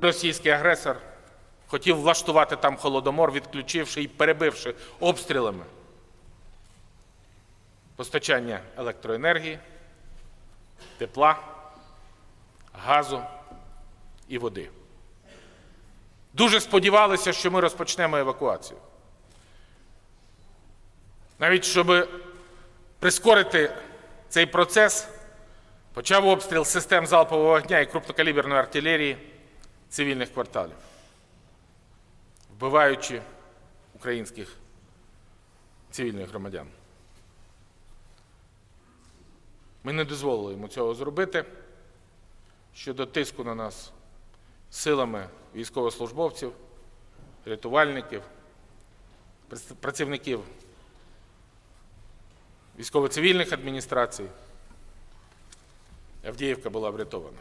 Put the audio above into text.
Російський агресор хотів влаштувати там холодомор, відключивши і перебивши обстрілами постачання електроенергії, тепла, газу і води. Дуже сподівалися, що ми розпочнемо евакуацію. Навіть щоб прискорити цей процес, почав обстріл систем залпового вогня і крупнокаліберної артилерії цивільних кварталів, вбиваючи українських цивільних громадян. Ми не дозволили йому цього зробити щодо тиску на нас силами військовослужбовців, рятувальників, працівників військово-цивільних адміністрацій. Авдіївка була врятована.